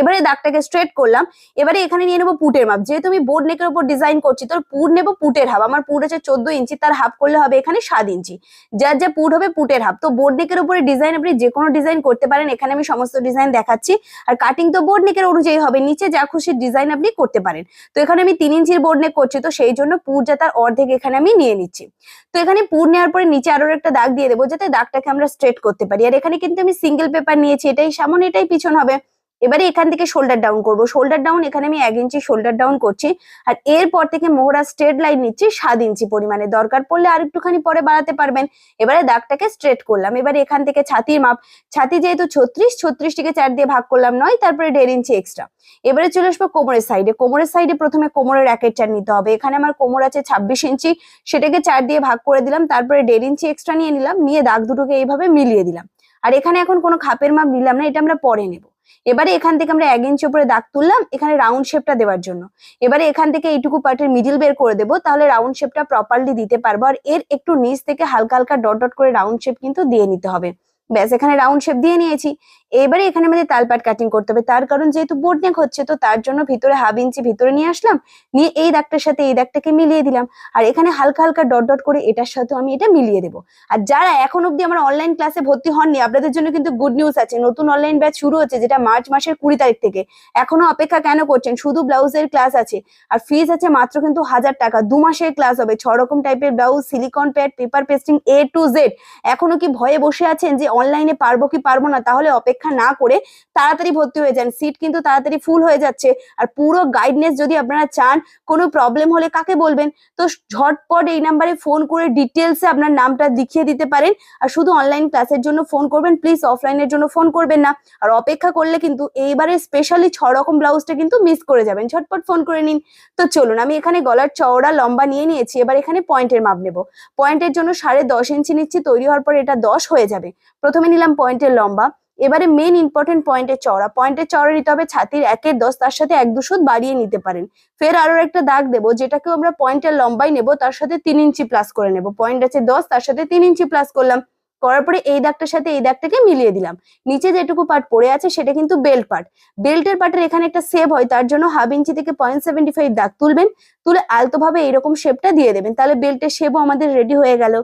এবারে দাগটাকে স্ট্রেট করলাম। এবারে এখানে নিয়ে নেব পুটের মাপ। যেহেতু আমি বোর্ড নেকের উপর ডিজাইন করছি, তো পুট নেব পুটের হাফ। আমার পুট আছে চোদ্দ ইঞ্চি তার হাফ করলে হবে এখানে সাত ইঞ্চি যার যা পুট হবে পুটের হাফ। তো বোর্ড নেকের উপরে ডিজাইন আপনি যে কোনো ডিজাইন করতে পারেন। এখানে আমি ডিজাইন দেখাচ্ছি। আর কাটিং তো বোর্ড নেকের অনুযায়ী হবে, নিচে যা খুশি ডিজাইন আপনি করতে পারেন। তো এখানে আমি তিন ইঞ্চির বোর্ড নেক করছি, তো সেই জন্য পুর তার অর্ধেক এখানে আমি নিয়ে নিচ্ছি। তো এখানে পুর নেওয়ার পরে নিচে আরও একটা দাগ দিয়ে দেবো, যাতে দাগটাকে আমরা স্ট্রেট করতে পারি। আর এখানে কিন্তু আমি সিঙ্গেল পেপার নিয়েছি, এটাই সামনে, এটাই পিছন হবে। এবারে এখান থেকে শোল্ডার ডাউন করব। শোল্ডার ডাউন এখানে আমি এক ইঞ্চি শোল্ডার ডাউন করছি। আর এরপর থেকে মোহরা স্ট্রেট লাইন নিচ্ছি সাত ইঞ্চি পরিমাণে। দরকার পড়লে আর একটুখানি পরে বাড়াতে পারবেন। এবারে দাগটাকে স্ট্রেট করলাম। এবারে এখান থেকে ছাতির মাপ। ছাতি যেহেতু ছত্রিশ, ছত্রিশটিকে চার দিয়ে ভাগ করলাম নয়, তারপরে দেড় ইঞ্চি এক্সট্রা এবারে চলে আসব কোমরের সাইডে কোমরের সাইডে প্রথমে কোমরের চার নিতে হবে। এখানে আমার কোমর আছে ছাব্বিশ ইঞ্চি। সেটাকে চার দিয়ে ভাগ করে দিলাম, তারপরে দেড় ইঞ্চি এক্সট্রা নিয়ে নিলাম। নিয়ে দাগ দুটোকে এইভাবে মিলিয়ে দিলাম। আর এখানে এখন কোনো খাপের মাপ নিলাম না, এটা আমরা পরে নেব। এবারে এখান থেকে আমরা এক ইঞ্চ উপরে দাগ তুললাম, এখানে রাউন্ড শেপটা দেওয়ার জন্য। এবারে এখান থেকে এইটুকু পার্টের মিডিল বের করে দেবো, তাহলে রাউন্ড শেপটা প্রপারলি দিতে পারব। আর এর একটু নিচ থেকে হালকা হালকা ডট ডট করে রাউন্ড শেপ কিন্তু দিয়ে নিতে হবে। ব্যাস, এখানে রাউন্ড শেপ দিয়ে নিয়েছি। এবারে এখানে আমাদের তালপাট কাটিং করতে হবে। তার কারণ যেহেতু বোর্ড নেক হচ্ছে, তো তার জন্য ভিতরে হাফ ইঞ্চি ভিতরে নিয়ে আসলাম। নিয়ে এই দাগটার সাথে এই দাগটাকে মিলিয়ে দিলাম। আর এখানে হালকা হালকা ডট ডট করে এটার সাথেও আমি এটা মিলিয়ে দেবো। আর যারা এখন অব্দি আমার অনলাইন ক্লাসে ভর্তি হননি, আপনাদের জন্য কিন্তু গুড নিউজ আছে। নতুন অনলাইন ব্যাচ শুরু হচ্ছে, যেটা মার্চ মাসের কুড়ি তারিখ থেকে। এখনও অপেক্ষা কেন করছেন? শুধু ব্লাউজের ক্লাস আছে। আর ফিজ আছে মাত্র কিন্তু হাজার টাকা। দু মাসের ক্লাস হবে। ছ রকম টাইপের blouse silicon pad paper pasting A to Z এখনও কি ভয়ে বসে আছেন যে অনলাইনে পারব কি পারব না, তাহলে অপেক্ষা না করে তাড়াতাড়ি ভর্তি হয়ে যান। সিট কিন্তু তাড়াতাড়ি ফুল হয়ে যাচ্ছে। আর পুরো গাইডনেস যদি আপনারা চান, কোনো প্রবলেম হলে কাকে বলবেন? তো ঝটপট এই নাম্বারে ফোন করে ডিটেলসে আপনার নামটা লিখিয়ে দিতে পারেন। আর শুধু অনলাইন ক্লাসের জন্য ফোন করবেন প্লিজ অফলাইনের জন্য ফোন করবেন না। আর অপেক্ষা করলে কিন্তু এইবারে স্পেশালি ছ রকম ব্লাউজটা কিন্তু মিস করে যাবেন। ঝটপট ফোন করে নিন। তো চলুন, আমি এখানে গলার চওড়া লম্বা নিয়ে নিয়েছি। এবার এখানে পয়েন্টের মাপ নেব। পয়েন্টের জন্য সাড়ে দশ ইঞ্চি নিচ্ছি, তৈরি হওয়ার পর এটা দশ হয়ে যাবে। প্রথমে নিলাম পয়েন্টের লম্বা, এবারে মেন ইম্পর্টেন্ট পয়েন্টের চওড়া। পয়েন্টের চওড়া নিতে হবে ছাতির একের দশ, তার সাথে এক দুশো বাড়িয়ে নিতে পারেন। ফের আরও একটা দাগ দেবো যেটাকে আমরা পয়েন্টের লম্বাই নেব, তার সাথে তিন ইঞ্চি প্লাস করে নেব। পয়েন্ট আছে দশ, তার সাথে তিন ইঞ্চি প্লাস করলাম। করার পরে এই দাগটার সাথে এই দাগটাকে মিলিয়ে দিলাম। নিচে যেটুকু পার্ট পড়ে আছে সেটা কিন্তু বেল্ট পার্ট বেল্টের পার্টের এখানে একটা সেভ হয়, তার জন্য হাফ ইঞ্চি থেকে পয়েন্ট সেভেন্টি ফাইভ দাগ তুলবেন, তুলে আলতো ভাবে এইরকম শেপটা দিয়ে দেবেন। তাহলে বেল্টের শেপও আমাদের রেডি হয়ে গেল।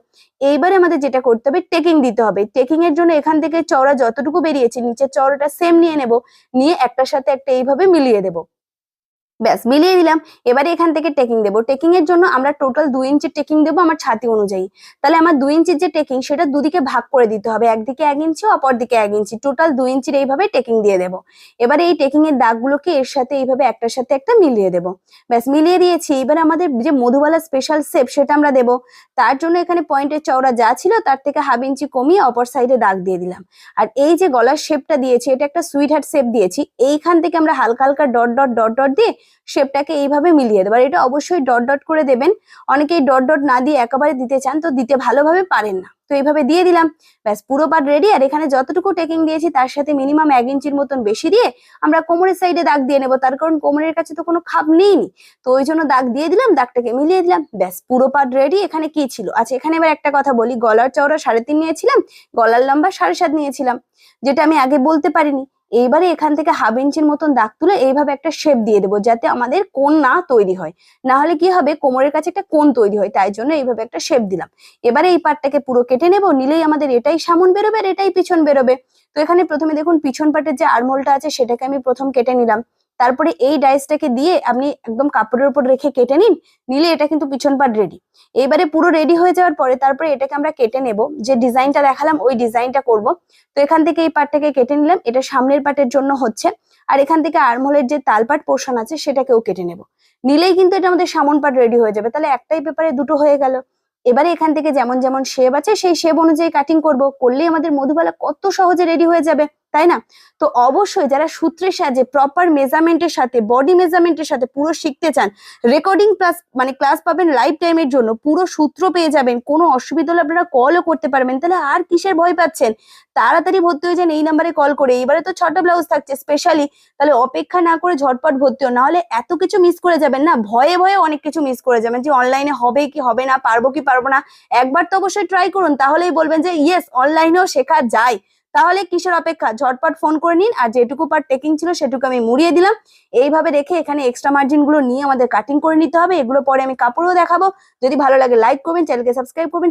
এইবারে আমাদের যেটা করতে হবে টেকিং দিতে হবে। টেকিং এর জন্য এখান থেকে চওড়া যতটুকু বেরিয়েছে, নিচের চওড়াটা সেম নিয়ে নেব, নিয়ে একটার সাথে একটা এইভাবে মিলিয়ে দেবো। ব্যাস, মিলিয়ে দিলাম। এবারে এখান থেকে টেকিং দেবো। টেকিং এর জন্য আমরা টোটাল দুই ইঞ্চি টেকিং দেবো আমার ছাতি অনুযায়ী। তাহলে আমার দুই ইঞ্চির যে টেকিং সেটা দুদিকে ভাগ করে দিতে হবে। একদিকে এক ইঞ্চি অপর দিকে এক ইঞ্চি টোটাল দুই ইঞ্চির এইভাবে টেকিং দিয়ে দেবো। এবারে এই টেকিং এর দাগগুলোকে এর সাথে এইভাবে একটার সাথে একটা মিলিয়ে দেবো। ব্যাস, মিলিয়ে দিয়েছি। এবারে আমাদের যে মধুবালা স্পেশাল শেপ সেটা আমরা দেবো। তার জন্য এখানে পয়েন্টের চওড়া যা ছিল, তার থেকে হাফ ইঞ্চি কমিয়ে অপর সাইডে দাগ দিয়ে দিলাম। আর এই যে গলার শেপটা দিয়েছি, এটা একটা সুইট হার্ট শেপ দিয়েছি। এইখান থেকে আমরা হালকা হালকা ডট ডট ডট ডট দিয়ে শেপটাকে এইভাবে মিলিয়ে দেবো। আর এটা অবশ্যই ডট ডট করে দেবেন। অনেকেই ডট ডট না দিয়ে একেবারে দিতে চান, তো দিতে ভালোভাবে পারেন না। তো এইভাবে দিয়ে দিলাম। ব্যাস, পুরো পাট রেডি আর এখানে যতটুকু টেকিং দিয়েছি, তার সাথে মিনিমাম এক ইঞ্চির মতন বেশি দিয়ে আমরা কোমরের সাইডে দাগ দিয়ে নেব। তার কারণ কোমরের কাছে তো কোনো খাপ নেইনি। তো ওই জন্য দাগ দিয়ে দিলাম, দাগটাকে মিলিয়ে দিলাম। ব্যাস, পুরো পাট রেডি এখানে কি ছিল? আচ্ছা এখানে এবার একটা কথা বলি। গলার চওড়া সাড়ে তিন নিয়েছিলাম, গলার লম্বা সাড়ে সাত নিয়েছিলাম, যেটা আমি আগে বলতে পারিনি। এইবারে এখান থেকে হাফ ইঞ্চির মতন দাগ তুলে এইভাবে একটা শেপ দিয়ে দেবো যাতে আমাদের কোন না তৈরি হয়। না হলে কি হবে? কোমরের কাছে একটা কোন তৈরি হয়, তাই জন্য এইভাবে একটা শেপ দিলাম। এবারে এই পাটটাকে পুরো কেটে নেব, নিলেই আমাদের এটাই সামন বেরোবে আর এটাই পিছন বেরোবে। তো এখানে প্রথমে দেখুন, পিছন পাটের যে আরমোলটা আছে, সেটাকে আমি প্রথম কেটে নিলাম। তারপরে এই ডাইসটাকে দিয়ে আপনি একদম কাপড়ের উপর রেখে কেটে নিন, নিলে এটা কিন্তু পিছন পাট রেডি এবারে পুরো রেডি হয়ে যাওয়ার পরে তারপরে এটাকে আমরা কেটে নেব। যে ডিজাইনটা দেখালাম, ওই ডিজাইনটা করব। তো এখান থেকে এই পাটটাকে কেটে নিলাম। এটা সামনের পাটের জন্য হচ্ছে। আর এখান থেকে আর্মহোলের যে তালপাট পোর্শন আছে, সেটাকেও কেটে নেব। নিলেই কিন্তু এটা আমাদের সামন পাট রেডি হয়ে যাবে। তাহলে একটাই পেপারে দুটো হয়ে গেল। এবারে এখান থেকে যেমন যেমন শেপ আছে, সেই শেপ অনুযায়ী কাটিং করব। করলেই আমাদের মধুবালা কত সহজে রেডি হয়ে যাবে। তাই না? তো অবশ্যই যারা সূত্রের সাহায্যে প্রপার মেজারমেন্টের সাথে বডি মেজারমেন্টের সাথে পুরো শিখতে চান রেকর্ডিং ক্লাস মানে ক্লাস পাবেন লাইফ টাইমের জন্য, পুরো সূত্র পেয়ে যাবেন, কোনো অসুবিধা হলে আপনারা কলও করতে পারবেন। তাহলে আর কিসের ভয় পাচ্ছেন? তাড়াতাড়ি ভর্তি হয়ে যান এই নাম্বারে কল করে। এবারে তো ছটা ব্লাউজ থাকছে স্পেশালি তাহলে অপেক্ষা না করে ঝটপট ভর্তি হন। নাহলে এত কিছু মিস করে যাবেন না, ভয়ে ভয়ে অনেক কিছু মিস করে যাবেন যে অনলাইনে হবে কি, হবে না, পারব কি, পারব না। একবার তো অবশ্যই ট্রাই করুন, তাহলেই বলবেন যে ইয়েস অনলাইনেও শেখা যায়। তাহলে কিসের অপেক্ষা? ঝটপট ফোন করে নিন আর যেটুকু পার টেকিং ছিল সেটুকু আমি মুড়িয়ে দিলাম। এইভাবে রেখে এখানে এক্সট্রা মার্জিনগুলো নিয়ে আমাদের কাটিং করে নিতে হবে। এগুলো পরে আমি কাপড়ও দেখাবো। যদি ভালো লাগে লাইক করবেন চ্যানেলকে সাবস্ক্রাইব করবেন।